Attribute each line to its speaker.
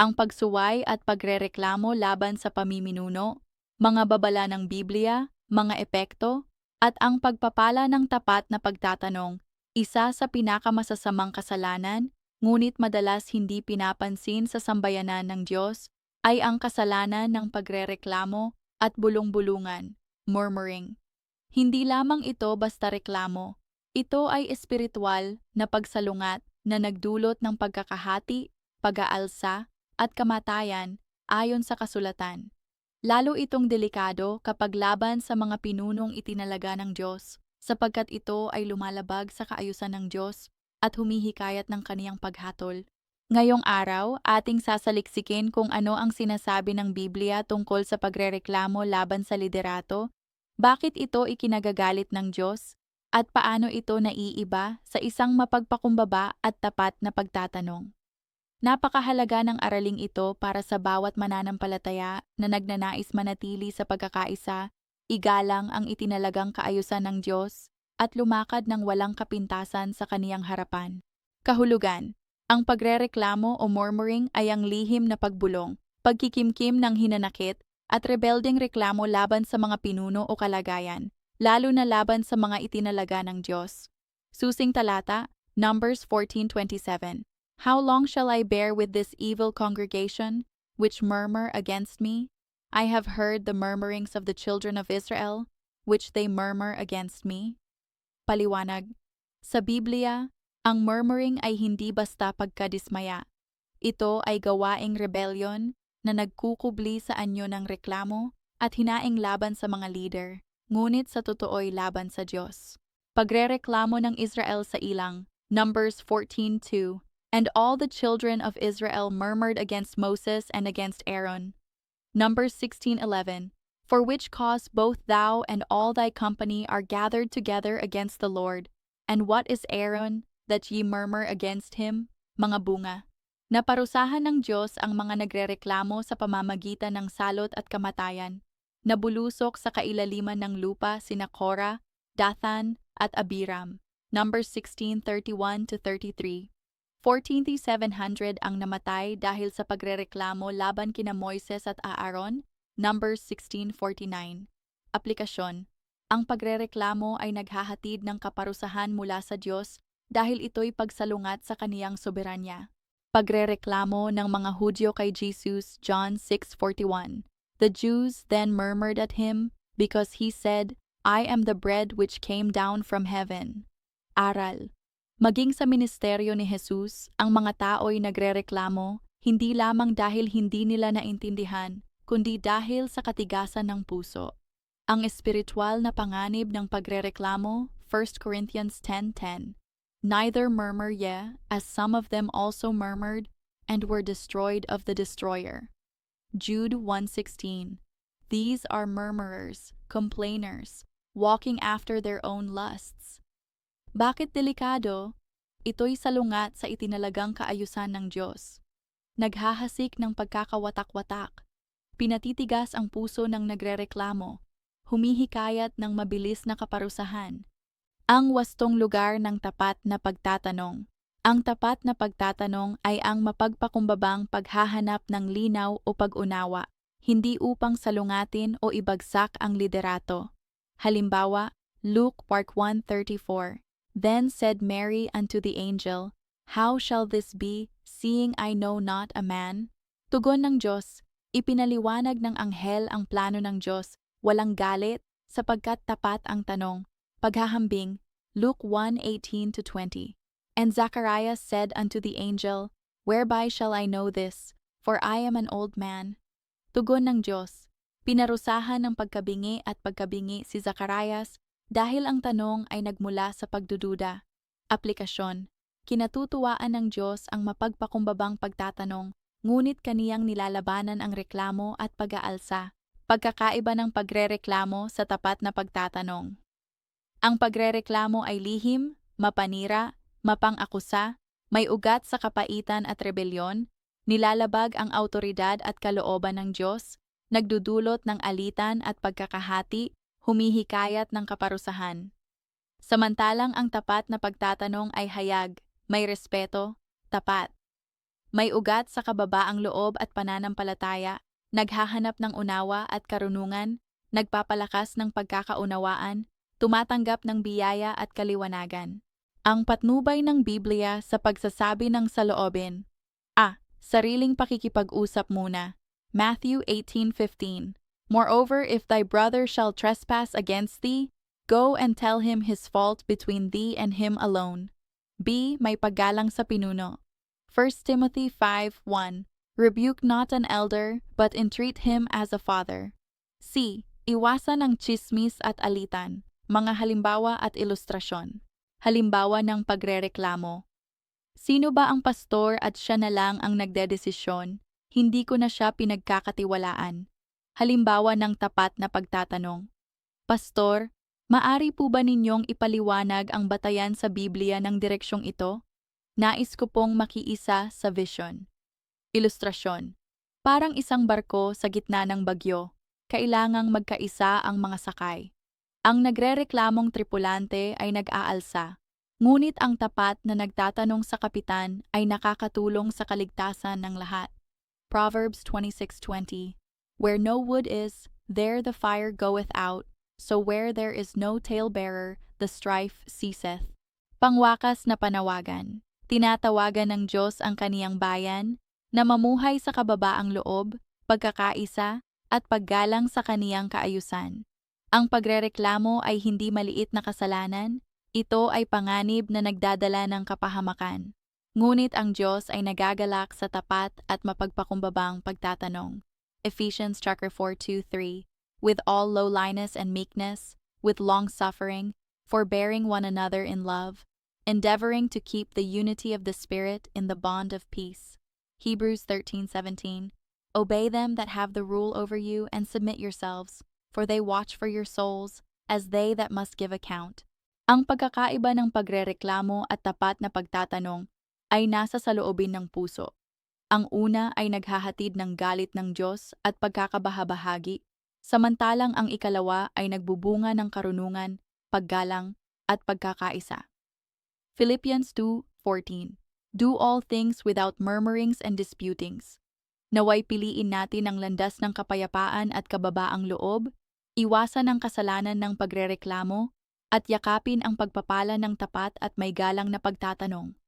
Speaker 1: ang pagsuway at pagrereklamo laban sa pamiminuno, mga babala ng Biblia, mga epekto, at ang pagpapala ng tapat na pagtatanong, isa sa pinakamasasamang kasalanan, ngunit madalas hindi pinapansin sa sambayanan ng Diyos, ay ang kasalanan ng pagrereklamo at bulong-bulungan, murmuring. Hindi lamang ito basta reklamo, ito ay espiritual na pagsalungat na nagdulot ng pagkakahati, pag-aalsa, at kamatayan ayon sa kasulatan. Lalo itong delikado kapag laban sa mga pinunong itinalaga ng Diyos, sapagkat ito ay lumalabag sa kaayusan ng Diyos at humihikayat ng kaniyang paghatol. Ngayong araw, ating sasaliksikin kung ano ang sinasabi ng Biblia tungkol sa pagrereklamo laban sa liderato, bakit ito ikinagagalit ng Diyos, at paano ito naiiba sa isang mapagpakumbaba at tapat na pagtatanong. Napakahalaga ng araling ito para sa bawat mananampalataya na nagnanais manatili sa pagkakaisa, igalang ang itinalagang kaayusan ng Diyos, at lumakad ng walang kapintasan sa kaniyang harapan. Kahulugan Ang pagrereklamo o murmuring ay ang lihim na pagbulong, pagkikimkim ng hinanakit, at rebelding reklamo laban sa mga pinuno o kalagayan, lalo na laban sa mga itinalaga ng Diyos. Susing talata, Numbers 14.27 How long shall I bear with this evil congregation, which murmur against me? I have heard the murmurings of the children of Israel, which they murmur against me. Paliwanag. Sa Biblia, ang murmuring ay hindi basta pagkadismaya. Ito ay gawaing rebellion na nagkukubli sa anyo ng reklamo at hinaing laban sa mga leader, ngunit sa totoo'y laban sa Diyos. Pagrereklamo ng Israel sa ilang, Numbers 14.2 And all the children of Israel murmured against Moses and against Aaron. Numbers 16:11. For which cause both thou and all thy company are gathered together against the Lord. And what is Aaron that ye murmur against him? Mga bunga. Naparusahan ng Diyos ang mga nagrereklamo sa pamamagitan ng salot at kamatayan. Nabulusok sa kailaliman ng lupa sina Korah, Dathan, at Abiram. Numbers 16:31 to 33. 14,700 ang namatay dahil sa pagrereklamo laban kina Moises at Aaron, number 16:49. Aplikasyon. Ang pagrereklamo ay naghahatid ng kaparusahan mula sa Diyos dahil ito'y pagsalungat sa kaniyang soberanya. Pagrereklamo ng mga Hudyo kay Jesus, John 6:41. The Jews then murmured at him because he said, I am the bread which came down from heaven. Aral Maging sa ministeryo ni Jesus, ang mga tao'y nagrereklamo hindi lamang dahil hindi nila naintindihan, kundi dahil sa katigasan ng puso. Ang espiritual na panganib ng pagrereklamo, 1 Corinthians 10.10 Neither murmur ye, as some of them also murmured, and were destroyed of the destroyer. Jude 1.16 These are murmurers, complainers, walking after their own lusts, bakit delikado? Ito'y salungat sa itinalagang kaayusan ng Diyos. Naghahasik ng pagkakawatak-watak. Pinatitigas ang puso ng nagrereklamo. Humihikayat ng mabilis na kaparusahan. Ang wastong lugar ng tapat na pagtatanong. Ang tapat na pagtatanong ay ang mapagpakumbabang paghahanap ng linaw o pag-unawa, hindi upang salungatin o ibagsak ang liderato. Halimbawa, Luke Park 134 Then said Mary unto the angel, How shall this be, seeing I know not a man? Tugon ng Diyos, ipinaliwanag ng anghel ang plano ng Diyos, walang galit, sapagkat tapat ang tanong. Paghahambing, Luke 1:18-20. And Zechariah said unto the angel, Whereby shall I know this? For I am an old man. Tugon ng Diyos, pinarusahan ng pagkabingi at pagkabingi si Zacharias dahil ang tanong ay nagmula sa pagdududa. Aplikasyon. Kinatutuwaan ng Diyos ang mapagpakumbabang pagtatanong, ngunit kaniyang nilalabanan ang reklamo at pag-aalsa. Pagkakaiba ng pagrereklamo sa tapat na pagtatanong. Ang pagrereklamo ay lihim, mapanira, mapang-akusa, may ugat sa kapaitan at rebelyon, nilalabag ang autoridad at kalooban ng Diyos, nagdudulot ng alitan at pagkakahati, humihikayat ng kaparusahan. Samantalang ang tapat na pagtatanong ay hayag, may respeto, tapat. May ugat sa kababaang loob at pananampalataya, naghahanap ng unawa at karunungan, nagpapalakas ng pagkakaunawaan, tumatanggap ng biyaya at kaliwanagan. Ang patnubay ng Biblia sa pagsasabi ng saloobin. A. Ah, sariling pakikipag-usap muna. Matthew 18.15 Moreover, if thy brother shall trespass against thee, go and tell him his fault between thee and him alone. B. May paggalang sa pinuno. 1 Timothy 5.1 Rebuke not an elder, but entreat him as a father. C. Iwasan ang chismis at alitan, mga halimbawa at ilustrasyon. Halimbawa ng pagrereklamo. Sino ba ang pastor at siya na lang ang nagdedesisyon? Hindi ko na siya pinagkakatiwalaan halimbawa ng tapat na pagtatanong. Pastor, maari po ba ninyong ipaliwanag ang batayan sa Biblia ng direksyong ito? Nais ko pong makiisa sa vision. Ilustrasyon. Parang isang barko sa gitna ng bagyo, kailangang magkaisa ang mga sakay. Ang nagrereklamong tripulante ay nag-aalsa, ngunit ang tapat na nagtatanong sa kapitan ay nakakatulong sa kaligtasan ng lahat. Proverbs 26:20 Where no wood is, there the fire goeth out, so where there is no tale-bearer, the strife ceaseth. Pangwakas na panawagan. Tinatawagan ng Diyos ang kaniyang bayan na mamuhay sa kababaang loob, pagkakaisa, at paggalang sa kaniyang kaayusan. Ang pagrereklamo ay hindi maliit na kasalanan, ito ay panganib na nagdadala ng kapahamakan. Ngunit ang Diyos ay nagagalak sa tapat at mapagpakumbabang pagtatanong. Ephesians chapter 4 2 3, with all lowliness and meekness, with long suffering, forbearing one another in love, endeavoring to keep the unity of the Spirit in the bond of peace. Hebrews thirteen seventeen. Obey them that have the rule over you and submit yourselves, for they watch for your souls, as they that must give account. Ang pagkakaiba ng pagrereklamo at tapat na pagtatanong ay nasa saloobin ng puso. Ang una ay naghahatid ng galit ng Diyos at pagkakabahabahagi, samantalang ang ikalawa ay nagbubunga ng karunungan, paggalang, at pagkakaisa. Philippians 2.14 Do all things without murmurings and disputings. Naway piliin natin ang landas ng kapayapaan at kababaang loob, iwasan ang kasalanan ng pagrereklamo, at yakapin ang pagpapala ng tapat at may galang na pagtatanong.